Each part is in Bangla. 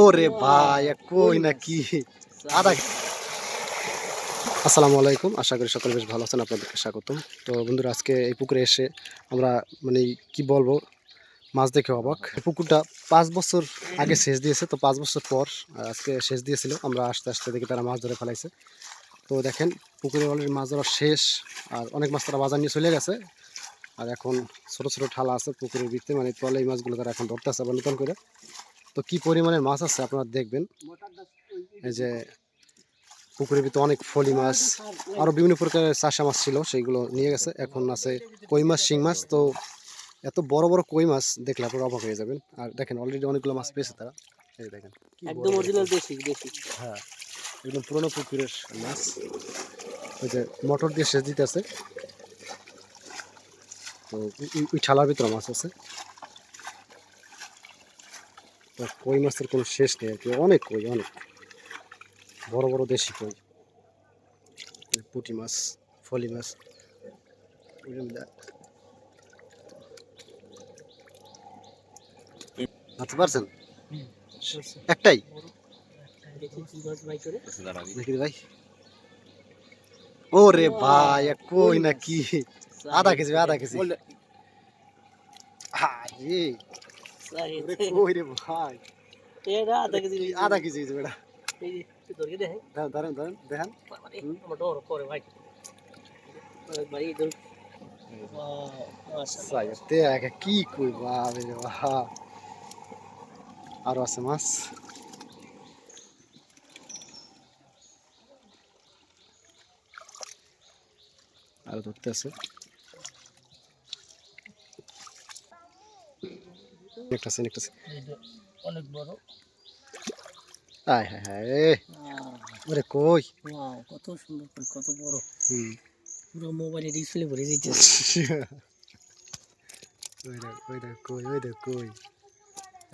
ওরে ভাই এ কই নাকি? আদা আসসালামু আলাইকুম আশা করি সকলে বেশ ভালো আছেন আপনাদেরকে স্বাগতম। তো বন্ধুরা আজকে এই পুকুরে এসে আমরা মানে কি বলব মাছ দেখে অবাক। পুকুরটা পাঁচ বছর আগে সেচ দিয়েছে তো পাঁচ বছর পর আজকে সেচ দিয়েছিল। আমরা আস্তে আস্তে দেখি তারা মাছ ধরে ফেলাইছে। তো দেখেন পুকুরে অলরেডি মাছ ধরা শেষ আর অনেক মাছ তারা বাজার নিয়ে চলে গেছে। আর এখন ছোট ছোট ঠালা আছে পুকুরের ভিতরে মানে তলে এই মাছগুলো তারা এখন ধরতে আছে আবার নতুন করে। তো কি পরিমাণের মাছ আছে আপনারা দেখবেন এই যে পুকুরের ভিতরে অনেক ফলি মাছ আরও বিভিন্ন প্রকারের চাষা মাছ ছিল সেইগুলো নিয়ে গেছে এখন আছে কই মাছ শিং মাছ তো এত বড় বড় কই মাছ দেখলে আপনারা অবাক হয়ে যাবেন আর দেখেন অলরেডি অনেকগুলো মাছ পেয়েছে তারা এই দেখেন একদম অরিজিনাল দেশি দেশি হ্যাঁ একদম পুরোনো পুকুরের মাছ ওই যে মোটর দিয়ে সেচ দিতে আছে তো ওই- ছালার ভিতরে মাছ আছে কই মাছের কোনো শেষ নেই আর কি। অনেক কই অনেক। বড় বড় দেশি কই। এই পুঁটি মাছ ফলি মাছ। মারতে পারছেন? একটাই? দেখি ভাই? ওরে ভাই কই নাকি? আধা কেজি আধা কেজি। রে। ভাই। এটা আধা কেজি আধা কেজি বেটা? ধরে ধরেন ধরেন দেখেন। মানে করে ভাই। কি কই বাবা রে বাবা আরও আছে মাছ। আরও ধরতে আছে। একটা আছে অনেক বড়। আয় হায় হায় ওরে কই? ওয়াও কত সুন্দর কই, কত বড়। হুম। পুরো মোবাইলে ডিসপ্লে ভরে যেতে ওই দেখ ওই দেখ কই ওই দেখ কই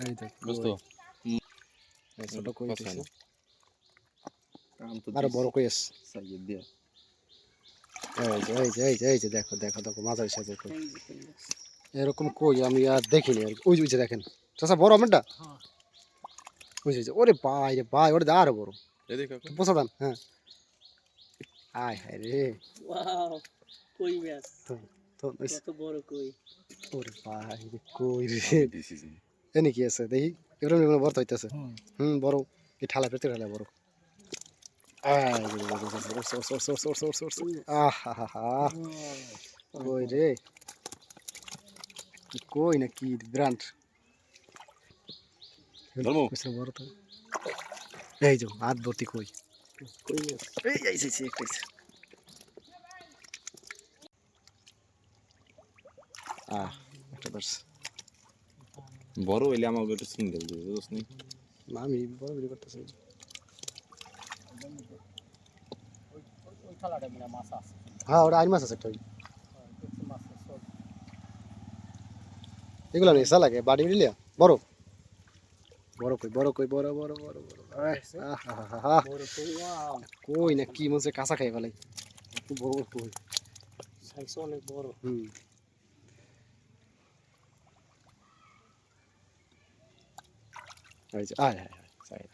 এই দেখ। বুঝতো ছোট কই তো আরও বড় কই আছে? সাইয়ে দিয়া। এই যে এই যে এই যে দেখো দেখো দেখো মাঝারি সাইজের কই। এরকম কই আমি আর দেখিনি আর ওই যে দেখেন চাচা বড় আমারটা হ্যাঁ। ওই যে ওরে ভাই রে ভাই ওরে আরও বড় পোষা হ্যাঁ আয় হায় রে ওয়াও কই মাছ তো তো ওই কত বড় কই ওরে ভাই রে কই রে আছে দেখি বড় হইতেছে হুম হুম বড় এই ঠালা পেতে ঠালা বড়। আহাহাহা, কই রে কি কই না কি ব্র্যান্ড ধর্ম। বড় তো এই যে হাত ভর্তি কই এই এই এই, এই, একটা আছে। আহ একটা ধরছে বড় হইলে আমাকে একটু সিঙ্গেল দিবে বুঝছ নি না আমি বড় ভিডিও করতেছি মনে হয় হ্যাঁ ওটা আইন মাছ আছে একটা ওই। দেখছি মাছ আছে সব। এগুলো নেই লাগে বাড়ি মিলিয়া? বড়। বড় কই বড় কই বড় বড় বড় বড়। কই না কি মনে কাঁচা খাই ফেলাই। খুব বড় কই? সাইজ অনেক বড়। হুম। আয় আয় আয় সাইড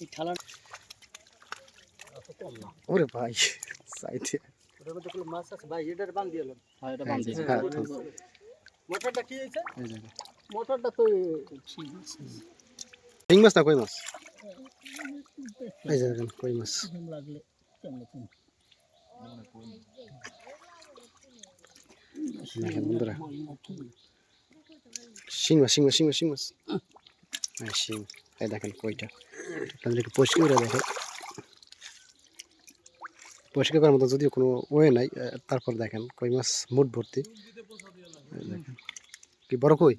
এই থালা এত কম না ওরে ভাই সাইডে মাছ আছে? ভাই এটার বান দিয়ে হ্যাঁ এটা বান দিয়েছি, হ্যাঁ, মোটরটা কি হয়েছে? মোটরটা তো ঠিক মাছ না কই মাছ? এই যে দেখেন কই মাছ? লাগলে কেমন কেমন দেখেন বন্ধুরা। শিং মাছ শিং মাছ শিং মাছ শিং মাছ। হ্যাঁ শিং। এই দেখেন কইটা। আপনাদেরকে পরিষ্কার করে দেখেন পরিষ্কার করার মতো যদিও কোনো ওয়ে নাই তারপর দেখেন কই মাছ মুট ভর্তি। দেখেন। কি বড় কই?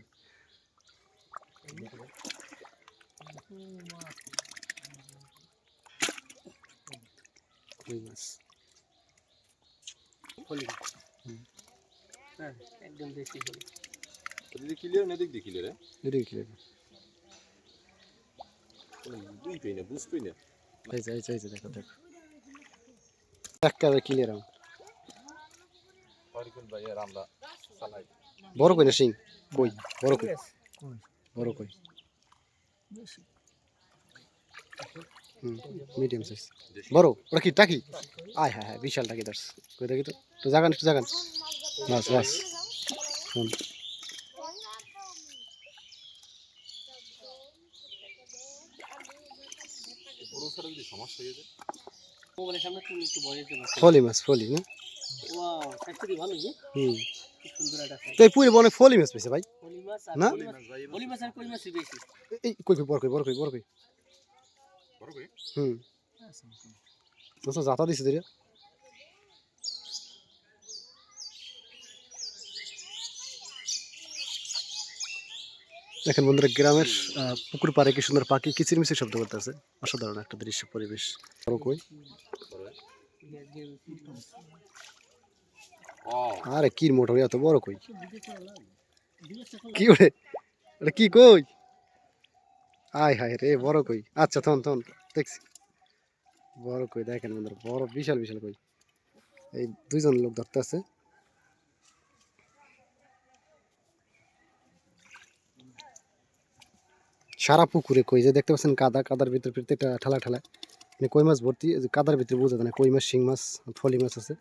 কই মাছ? হ্যাঁ একদম দেশি হলো এদিকে ক্লিয়ার না এদিক ক্লিয়ার এদিকে কি দেখেন দুই পেই না বুঝ পেই না। এই যে এই যে এই যে দেখো দেখো। একেবারে ক্লিয়ার আমার। হরিকুল ভাই আমরা চালাই বড় কই না শিং? কই? বড় কই? বড় কই? বেশি হুম মিডিয়াম সাইজ বড়? ওটা কি টাকি? আয় হ্যাঁ হ্যাঁ বিশাল টাকি ধরছে কই দেখি তো? তো জাগান একটু জাগান। বাস বাস। ফলি মাছ ফলি না? হুম। কি সুন্দর তো এই পুরি বনে ফলি মাছ পেয়েছে ভাই? না? পলি মাছ? আর কই মাছই বেশি? এই কই কই বড় কই বড় কই বড় কই? হুম। দোস্ত জাতা দিছে দিরা দেখেন বন্ধুরা গ্রামের আহ, পুকুর পাড়ে কি সুন্দর পাখি কিচির মিচির শব্দ করতেছে। অসাধারণ একটা দৃশ্য পরিবেশ। বড় কই? আরে কি মোটর, এত বড় কই? কি ওরে? কি কই? আয় হায় রে, বড় কই? আচ্ছা থন থন দেখছি। বড় কই, দেখেন বন্ধুরা, বড়, বিশাল বিশাল কই। এই দুইজন লোক ধরতে আছে সারা পুকুরে কই? যে দেখতে পাচ্ছেন কাদা, কাদার ভিতরে প্রত্যেকটা ঠালা ঠালা। মানে কই মাছ ভর্তি? কাদার ভিতরে বোঝা যায় না, কই মাছ, শিং মাছ ফলি মাছ আছে।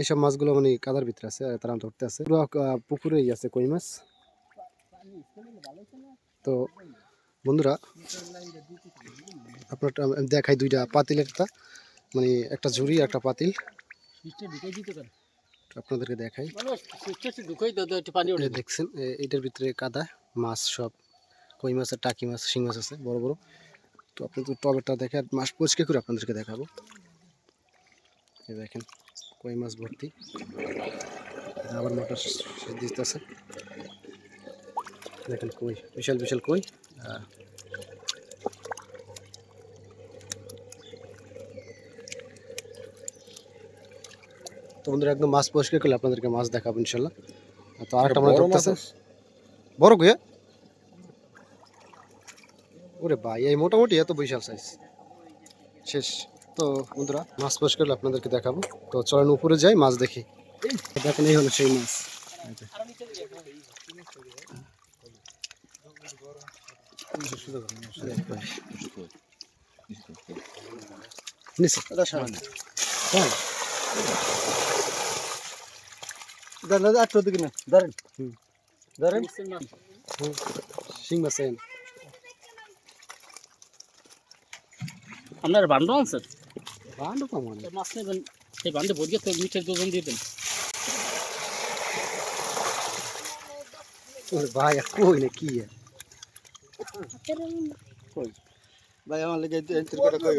এইসব মাছগুলো মানে কাদার ভিতরে আছে তারা ধরতে আছে। পুরো পুকুরেই আছে কই মাছ। তো বন্ধুরা আপনার দেখাই দুইটা একটা মানে একটা ঝুড়ি, একটা পাতিল। আপনাদেরকে দেখাই। দেখছেন এটার ভিতরে কাদা, মাছ সব। কই মাছ আর টাকি মাছ, শিং মাছ আছে, বড় বড়। তো আপনি তো টবেরটা দেখে, আর মাছ পরিষ্কার করে আপনাদেরকে দেখাবো। দেখেন। কই মাছ ভর্তি। আবার মোটর দিতেছে। দেখেন কই বিশাল বিশাল কই। তো বন্ধুরা একদম মাছ পরিষ্কার করলে আপনাদেরকে মাছ দেখাবো ইনশাল্লাহ। তো আরেকটা বড় মাছ ধরতেছে বড় কই ওরে ভাই এই মোটামুটি এত বিশাল সাইজ শেষ। তো বন্ধুরা, মাছ পরিষ্কার করলে আপনাদেরকে দেখাবো। তো চলেন উপরে যাই, মাছ দেখি। দেখেন, এই হলো সেই মাছ। হুম। শিং মাছ। আপনার বান্ধব আনছেন ভালো কম অনেক। মাছ নেবেন এই বান্ডে ভরিয়ে তো মিঠের দুজন দিয়ে দেন ওরে ভাই কই না কি আর? ভাই আমার লেগে কই